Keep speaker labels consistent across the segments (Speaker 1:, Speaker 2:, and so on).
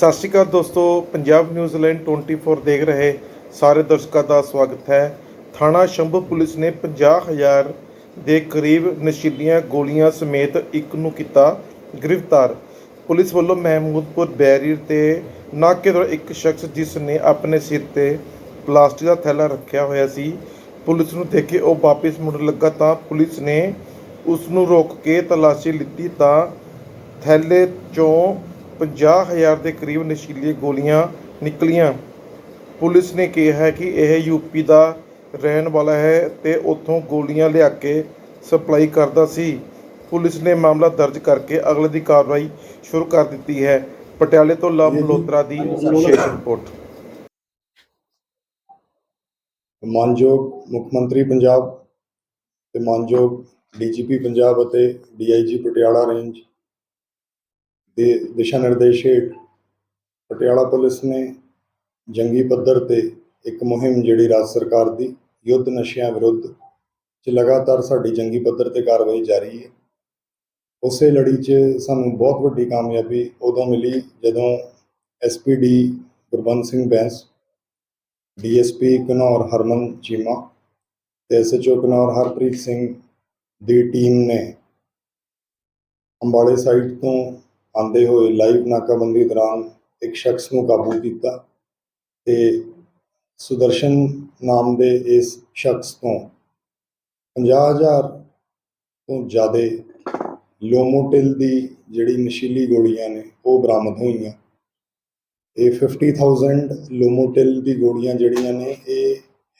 Speaker 1: ਸਤਿ ਸ਼੍ਰੀ ਅਕਾਲ ਦੋਸਤੋ, ਪੰਜਾਬ ਨਿਊਜ਼ੀਲੈਂਡ 24 ਦੇਖ ਰਹੇ ਸਾਰੇ ਦਰਸ਼ਕਾਂ ਦਾ ਸਵਾਗਤ ਹੈ। ਥਾਣਾ ਸ਼ੰਭੂ ਪੁਲਿਸ ਨੇ 50000 ਦੇ ਕਰੀਬ ਨਸ਼ੀਲੀਆਂ ਗੋਲੀਆਂ ਸਮੇਤ ਇੱਕ ਨੂੰ ਕੀਤਾ ਗ੍ਰਿਫਤਾਰ। ਪੁਲਿਸ ਵੱਲੋਂ ਮਹਿਮੂਦਪੁਰ ਬੈਰੀਅਰ ਤੇ ਨਾਕੇ ਤੋਂ ਇੱਕ ਸ਼ਖਸ ਜਿਸ ਨੇ ਆਪਣੇ ਸਿਰ ਤੇ ਪਲਾਸਟਿਕ ਦਾ ਥੈਲਾ ਰੱਖਿਆ ਹੋਇਆ ਸੀ, ਪੁਲਿਸ ਨੂੰ ਦੇਖ ਕੇ ਉਹ ਵਾਪਸ ਮੁੜਨ ਲੱਗਾ ਤਾਂ ਪੁਲਿਸ ਨੇ ਉਸ ਨੂੰ ਰੋਕ ਕੇ ਤਲਾਸ਼ੀ ਲਿੱਤੀ ਤਾਂ ਥੈਲੇ ਚੋਂ 50000 ਦੇ ਕਰੀਬ ਨਸ਼ੀਲੀਆਂ ਗੋਲੀਆਂ ਨਿਕਲੀਆਂ। ਪੁਲਿਸ ਨੇ ਕਿਹਾ ਹੈ ਕਿ ਇਹ ਯੂਪੀ ਦਾ ਰਹਿਣ ਵਾਲਾ ਹੈ ਤੇ ਉੱਥੋਂ ਗੋਲੀਆਂ ਲਿਆ ਕੇ ਸਪਲਾਈ ਕਰਦਾ ਸੀ। ਪੁਲਿਸ ਨੇ ਮਾਮਲਾ ਦਰਜ ਕਰਕੇ ਅਗਲੇ ਦੀ ਕਾਰਵਾਈ ਸ਼ੁਰੂ ਕਰ ਦਿੱਤੀ ਹੈ। ਪਟਿਆਲੇ ਤੋਂ ਲਵ ਮਲਹੋਤਰਾ ਦੀ ਵਿਸ਼ੇਸ਼ ਰਿਪੋਰਟ।
Speaker 2: ਮਾਨਯੋਗ ਮੁੱਖ ਮੰਤਰੀ ਪੰਜਾਬ ਤੇ ਮਾਨਯੋਗ ਡੀਜੀਪੀ ਪੰਜਾਬ ਅਤੇ ਡੀਆਈਜੀ ਪਟਿਆਲਾ ਰੇਂਜ ਦੇ ਦਿਸ਼ਾ ਨਿਰਦੇਸ਼ ਹੇਠ ਪਟਿਆਲਾ ਪੁਲਿਸ ਨੇ ਜੰਗੀ ਪੱਧਰ ਤੇ ਇੱਕ ਮੁਹਿੰਮ ਜਿਹੜੀ ਰਾਜ ਸਰਕਾਰ ਦੀ ਯੁੱਧ ਨਸ਼ਿਆਂ ਵਿਰੁੱਧ ਚ ਲਗਾਤਾਰ ਸਾਡੀ ਜੰਗੀ ਪੱਧਰ ਤੇ ਕਾਰਵਾਈ ਜਾਰੀ ਹੈ। ਉਸੇ ਲੜੀ 'ਚ ਸਾਨੂੰ ਬਹੁਤ ਵੱਡੀ ਕਾਮਯਾਬੀ ਉਦੋਂ ਮਿਲੀ ਜਦੋਂ ਐਸਪੀਡੀ ਗੁਰਬੰਦ ਸਿੰਘ ਬੈਂਸ ਡੀਐਸਪੀ ਘਨੌਰ ਹਰਮਨ ਚੀਮਾ ਤੇ ਐਸਐਚਓ ਘਨੌਰ ਹਰਪ੍ਰੀਤ ਸਿੰਘ ਦੀ ਟੀਮ ਨੇ ਅੰਬਾਲੇ ਸਾਈਡ ਤੋਂ ਆਂਦੇ ਹੋਏ ਲਾਈਵ ਨਾਕਾਬੰਦੀ ਦੌਰਾਨ ਇੱਕ ਸ਼ਖਸ ਨੂੰ ਕਾਬੂ ਕੀਤਾ ਤੇ ਸੁਦਰਸ਼ਨ ਨਾਮ ਦੇ ਇਸ ਸ਼ਖਸ ਤੋਂ 50000 ਤੋਂ ਜ਼ਿਆਦਾ ਲੋਮੋਟਿਲ ਦੀ ਜਿਹੜੀ ਨਸ਼ੀਲੀ ਗੋਲੀਆਂ ਨੇ, ਉਹ ਬਰਾਮਦ ਹੋਈਆਂ। ਇਹ 50000 ਲੋਮੋਟਿਲ ਦੀ ਗੋਲੀਆਂ ਜਿਹੜੀਆਂ ਨੇ, ਇਹ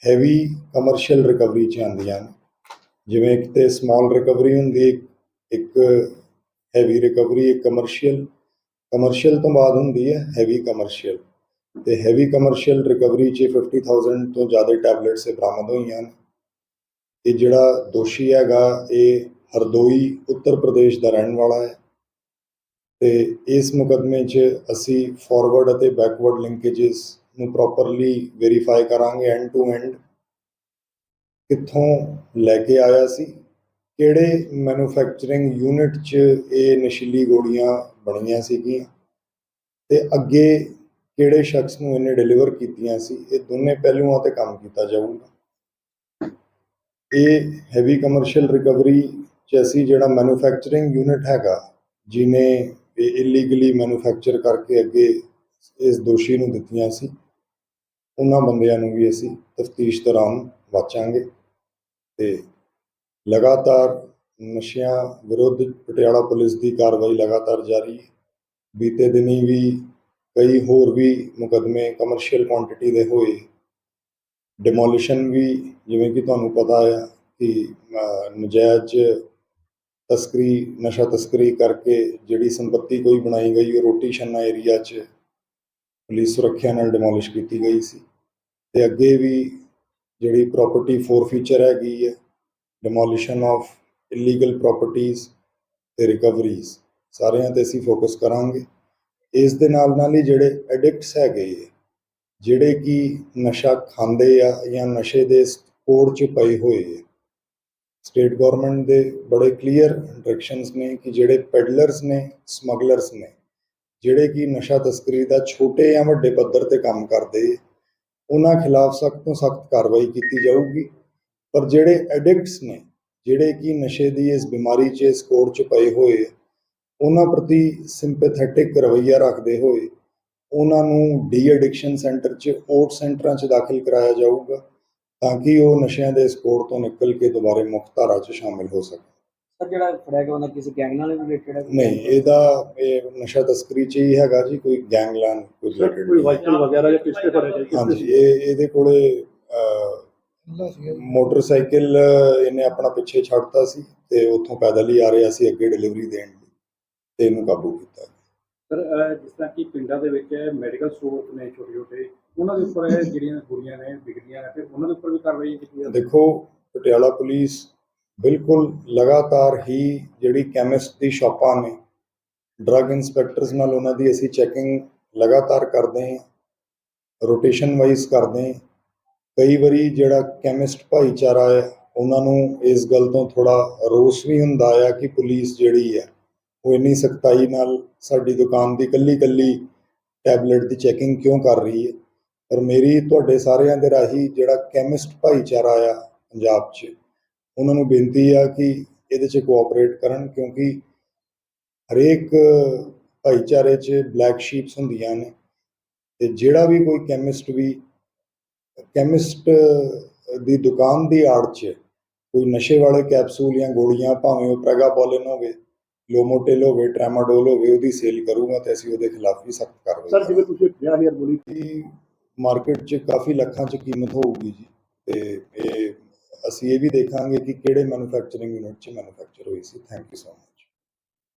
Speaker 2: ਹੈਵੀ ਕਮਰਸ਼ੀਅਲ ਰਿਕਵਰੀ ਚ ਆਉਂਦੀਆਂ ਨੇ। ਜਿਵੇਂ ਇੱਕ ਤੇ ਸਮਾਲ ਰਿਕਵਰੀ ਹੁੰਦੀ, ਇੱਕ ਹੈਵੀ ਰਿਕਵਰੀ ਇੱਕ ਕਮਰਸ਼ੀਅਲ ਕਮਰਸ਼ੀਅਲ ਤੋਂ ਬਾਅਦ ਹੁੰਦੀ ਹੈ ਹੈਵੀ ਕਮਰਸ਼ੀਅਲ ਤੇ ਹੈਵੀ ਕਮਰਸ਼ੀਅਲ ਰਿਕਵਰੀ ਚ 50000 ਤੋਂ ਜ਼ਿਆਦਾ ਟੈਬਲੇਟਸ ਬਰਾਮਦ ਹੋਈਆਂ ਨੇ ਇਹ ਜਿਹੜਾ ਦੋਸ਼ੀ ਹੈਗਾ, ਇਹ ਹਰਦੋਈ ਉੱਤਰ ਪ੍ਰਦੇਸ਼ ਦਾ ਰਹਿਣ ਵਾਲਾ ਹੈ। ਤੇ ਇਸ ਮੁਕਦਮੇ 'ਚ ਅਸੀਂ ਫਾਰਵਰਡ ਅਤੇ ਬੈਕਵਰਡ ਲਿੰਕੇजेस ਨੂੰ ਪ੍ਰੋਪਰਲੀ ਵੈਰੀਫਾਈ ਕਰਾਂਗੇ ਐਂਡ ਟੂ ਐਂਡ ਕਿੱਥੋਂ ਲੈ ਕੇ ਆਇਆ ਸੀ? ਕਿਹੜੇ ਮੈਨੂਫੈਕਚਰਿੰਗ ਯੂਨਿਟ 'ਚ ਇਹ ਨਸ਼ੀਲੀ ਗੋਲੀਆਂ ਬਣੀਆਂ ਸੀਗੀਆਂ ਤੇ ਅੱਗੇ ਕਿਹੜੇ ਸ਼ਖਸ ਨੂੰ ਇਹਨੇ ਡਿਲੀਵਰ ਕੀਤੀਆਂ ਸੀ, ਇਹ ਦੋਨੇ ਪਹਿਲੂਆਂ ਤੇ ਕੰਮ ਕੀਤਾ ਜਾਊਗਾ। ਇਹ ਹੈਵੀ ਕਮਰਸ਼ੀਅਲ ਰਿਕਵਰੀ 'ਚ ਅਸੀਂ ਜਿਹੜਾ ਮੈਨੂਫੈਕਚਰਿੰਗ ਯੂਨਿਟ ਹੈਗਾ ਜਿਨੇ ਇਹ ਇਲੀਗਲੀ ਮੈਨੂਫੈਕਚਰ ਕਰਕੇ ਅੱਗੇ ਇਸ ਦੋਸ਼ੀ ਨੂੰ ਦਿੱਤੀਆਂ ਸੀ, ਉਹਨਾਂ ਬੰਦਿਆਂ ਨੂੰ ਵੀ ਅਸੀਂ ਤਫਤੀਸ਼ ਦੌਰਾਨ ਵਾਚਾਂਗੇ ਤੇ ਲਗਾਤਾਰ ਨਸ਼ਿਆਂ ਵਿਰੁੱਧ ਪਟਿਆਲਾ ਪੁਲਿਸ ਦੀ ਕਾਰਵਾਈ ਲਗਾਤਾਰ ਜਾਰੀ ਹੈ। ਬੀਤੇ ਦਿਨੀ ਵੀ ਕਈ ਹੋਰ ਵੀ ਮੁਕਦਮੇ ਕਮਰਸ਼ੀਅਲ ਕੁਆਂਟੀਟੀ ਦੇ ਹੋਏ। ਡਿਮੋਲੀਸ਼ਨ ਵੀ ਜਿਵੇਂ ਕਿ ਤੁਹਾਨੂੰ ਪਤਾ ਆ ਕਿ ਅਹ, ਨਜਾਇਜ਼ ਤਸਕਰੀ ਨਸ਼ਾ ਤਸਕਰੀ ਕਰਕੇ ਜਿਹੜੀ ਸੰਪਤੀ ਕੋਈ ਬਣਾਈ ਗਈ ਉਹ ਰੋਟੀ ਛੰਨਾ ਏਰੀਆ 'ਚ ਪੁਲਿਸ ਸੁਰੱਖਿਆ ਨਾਲ ਡਿਮੋਲਿਸ਼ ਕੀਤੀ ਗਈ ਸੀ। ਤੇ ਅੱਗੇ ਵੀ ਜਿਹੜੀ ਪ੍ਰਾਪਰਟੀ ਫੋਰਫੀਚਰ ਹੈਗੀ ਹੈ ਡਿਮੋਲੀਸ਼ਨ ਆਫ ਇਲੀਗਲ ਪ੍ਰਾਪਰਟੀਆਂ ਤੇ ਰਿਕਵਰੀਜ਼ ਸਾਰਿਆਂ ਤੇ ਅਸੀਂ ਫੋਕਸ ਕਰਾਂਗੇ। ਇਸ ਦੇ ਨਾਲ ਨਾਲ ਹੀ ਜਿਹੜੇ ਐਡਿਕਟਸ ਹੈਗੇ ਹੈ, ਜਿਹੜੇ ਕਿ ਨਸ਼ਾ ਖਾਂਦੇ ਆ ਜਾਂ ਨਸ਼ੇ ਦੇ ਕੋੜ 'ਚ ਪਏ ਹੋਏ ਹੈ ਸਟੇਟ ਗਵਰਨਮੈਂਟ ਦੇ ਬੜੇ ਕਲੀਅਰ ਡਾਇਰੈਕਸ਼ਨਸ ਨੇ ਕਿ ਜਿਹੜੇ ਪੈਡਲਰਸ ਨੇ ਸਮਗਲਰਸ ਨੇ ਜਿਹੜੇ ਕਿ ਨਸ਼ਾ ਤਸਕਰੀ ਦਾ ਛੋਟੇ ਜਾਂ ਵੱਡੇ ਪੱਧਰ ਤੇ ਕੰਮ ਕਰਦੇ ਉਹਨਾਂ ਖਿਲਾਫ ਸਖਤ ਤੋਂ ਸਖਤ ਕਾਰਵਾਈ ਕੀਤੀ ਜਾਊਗੀ। ਪਰ ਜਿਹੜੇ ਐਡਿਕਟਸ ਨੇ ਜਿਹੜੇ ਕਿ ਨਸ਼ੇ ਦੀ ਇਸ ਬਿਮਾਰੀ 'ਚ ਇਸ ਕੋੜ 'ਚ ਪਏ ਹੋਏ ਉਹਨਾਂ ਪ੍ਰਤੀ ਸਿੰਪੈਥੈਟਿਕ ਰਵੱਈਆ ਰੱਖਦੇ ਹੋਏ ਉਹਨਾਂ ਨੂੰ ਡੀ ਐਡਿਕਸ਼ਨ ਸੈਂਟਰ 'ਚ ਓਟ ਸੈਂਟਰਾਂ 'ਚ ਦਾਖਲ ਕਰਾਇਆ ਜਾਊਗਾ ਤਾਂ ਕਿ ਉਹ ਨਸ਼ਿਆਂ ਦੇ ਇਸ ਕੋੜ ਤੋਂ ਨਿਕਲ ਕੇ ਦੁਬਾਰੇ ਮੁੱਖ ਧਾਰਾ 'ਚ ਸ਼ਾਮਿਲ ਹੋ ਸਕਣ।
Speaker 3: ਸਰ ਜਿਹੜਾ ਫੜਿਆ ਗਿਆ ਉਹਨਾਂ ਕਿਸੇ ਗੈਂਗ ਨਾਲ ਰਿਲੇਟਡ ਹੈ?
Speaker 2: ਨਹੀਂ ਇਹਦਾ ਇਹ ਨਸ਼ਾ ਤਸਕਰੀ 'ਚ ਹੀ ਹੈਗਾ ਜੀ ਕੋਈ ਗੈਂਗਲਾਨ ਕੋਈ।
Speaker 4: ਵਾਈਕਲ ਵਗੈਰਾ ਜਾਂ ਤੇ ਫੜਿਆ ਗਿਆ
Speaker 2: ਹਾਂਜੀ ਇਹ ਇਹਦੇ ਕੋਲੇ ਅਹ, ਮੋਟਰਸਾਈਕਲ ਇਹਨੇ ਆਪਣਾ ਪਿੱਛੇ ਛੱਡਤਾ ਸੀ ਤੇ ਉੱਥੋਂ ਪੈਦਲ ਹੀ ਆ ਰਿਹਾ ਸੀ ਅੱਗੇ ਡਿਲੀਵਰੀ ਦੇਣ ਲਈ ਤੇ ਇਹਨੂੰ ਕਾਬੂ ਕੀਤਾ।
Speaker 4: ਸਰ ਜਿਸ ਤਰ੍ਹਾਂ ਕਿ ਪਿੰਡਾਂ ਦੇ ਵਿੱਚ ਮੈਡੀਕਲ ਸਟੋਰ ਨੇ ਛੋਟੇ ਛੋਟੇ ਉਹਨਾਂ ਦੇ ਉੱਪਰ ਇਹ ਜਿਹੜੀਆਂ ਗੋਲੀਆਂ ਨੇ ਵਿਕਦੀਆਂ ਨੇ ਤੇ ਉਹਨਾਂ ਦੇ ਉੱਪਰ ਵੀ ਕਾਰਵਾਈ ਕੀਤੀ ਜਾਂਦੀ
Speaker 2: ਦੇਖੋ ਪਟਿਆਲਾ ਪੁਲਿਸ ਬਿਲਕੁਲ ਲਗਾਤਾਰ ਹੀ ਜਿਹੜੀ ਕੈਮਿਸਟ ਦੀ ਸ਼ਾਪਾਂ ਨੇ ਡਰੱਗ ਇਨਸਪੈਕਟਰਸ ਨਾਲ ਉਹਨਾਂ ਦੀ ਅਸੀਂ ਚੈਕਿੰਗ ਲਗਾਤਾਰ ਕਰਦੇ ਹਾਂ ਰੋਟੇਸ਼ਨ ਵਾਈਜ਼ ਕਰਦੇ ਹਾਂ ਕਈ ਵਾਰੀ ਜਿਹੜਾ ਕੈਮਿਸਟ ਭਾਈਚਾਰਾ ਹੈ, ਉਹਨਾਂ ਨੂੰ ਇਸ ਗੱਲ ਤੋਂ ਥੋੜਾ ਰੋਸ ਵੀ ਹੁੰਦਾ ਆ ਕਿ ਪੁਲਿਸ ਜਿਹੜੀ ਹੈ, ਉਹ ਇੰਨੀ ਸਖਤਾਈ ਨਾਲ ਸਾਡੀ ਦੁਕਾਨ ਦੀ ਕੱਲੀ ਕੱਲੀ ਟੈਬਲੇਟ ਦੀ ਚੈਕਿੰਗ ਕਿਉਂ ਕਰ ਰਹੀ ਹੈ? ਪਰ ਮੇਰੀ ਤੁਹਾਡੇ ਸਾਰਿਆਂ ਦੇ ਰਾਹੀਂ ਜਿਹੜਾ ਕੈਮਿਸਟ ਭਾਈਚਾਰਾ ਆ ਪੰਜਾਬ 'ਚ, ਉਹਨਾਂ ਨੂੰ ਬੇਨਤੀ ਆ ਕਿ ਇਹਦੇ 'ਚ ਕੋਆਪਰੇਟ ਕਰਨ ਕਿਉਂਕਿ ਹਰੇਕ ਭਾਈਚਾਰੇ 'ਚ ਬਲੈਕ ਸ਼ੀਪਸ ਹੁੰਦੀਆਂ ਨੇ ਤੇ ਜਿਹੜਾ ਵੀ ਕੋਈ ਕੈਮਿਸਟ ਵੀ ਕੈਮਿਸਟ ਦੀ ਦੁਕਾਨ ਦੀ ਆੜ 'ਚ ਕੋਈ ਨਸ਼ੇ ਵਾਲੇ ਕੈਪਸੂਲ ਜਾਂ ਗੋਲੀਆਂ ਭਾਵੇਂ ਉਹ ਪ੍ਰੈਗਾਬੋਲਿਨ ਹੋਵੇ ਲੋਮੋਟੇਲ ਹੋਵੇ ਟ੍ਰੈਮਾਡੋਲ ਹੋਵੇ ਉਹਦੀ ਸੇਲ ਕਰੂਗਾ ਤੇ ਅਸੀਂ ਉਹਦੇ ਖਿਲਾਫ ਵੀ ਸਖਤ ਕਾਰਵਾਈ
Speaker 4: ਸਰ ਜਿਵੇਂ ਤੁਸੀਂ 50000 ਗੋਲੀ
Speaker 2: ਦੀ ਮਾਰਕੀਟ 'ਚ ਕਾਫੀ ਲੱਖਾਂ 'ਚ ਕੀਮਤ ਹੋਊਗੀ ਜੀ ਤੇ ਇਹ ਅਸੀਂ ਇਹ ਵੀ ਦੇਖਾਂਗੇ ਕਿ ਕਿਹੜੇ ਮੈਨੂਫੈਕਚਰਿੰਗ ਯੂਨਿਟ 'ਚ ਮੈਨੂਫੈਕਚਰ ਹੋਈ ਸੀ। Thank you so much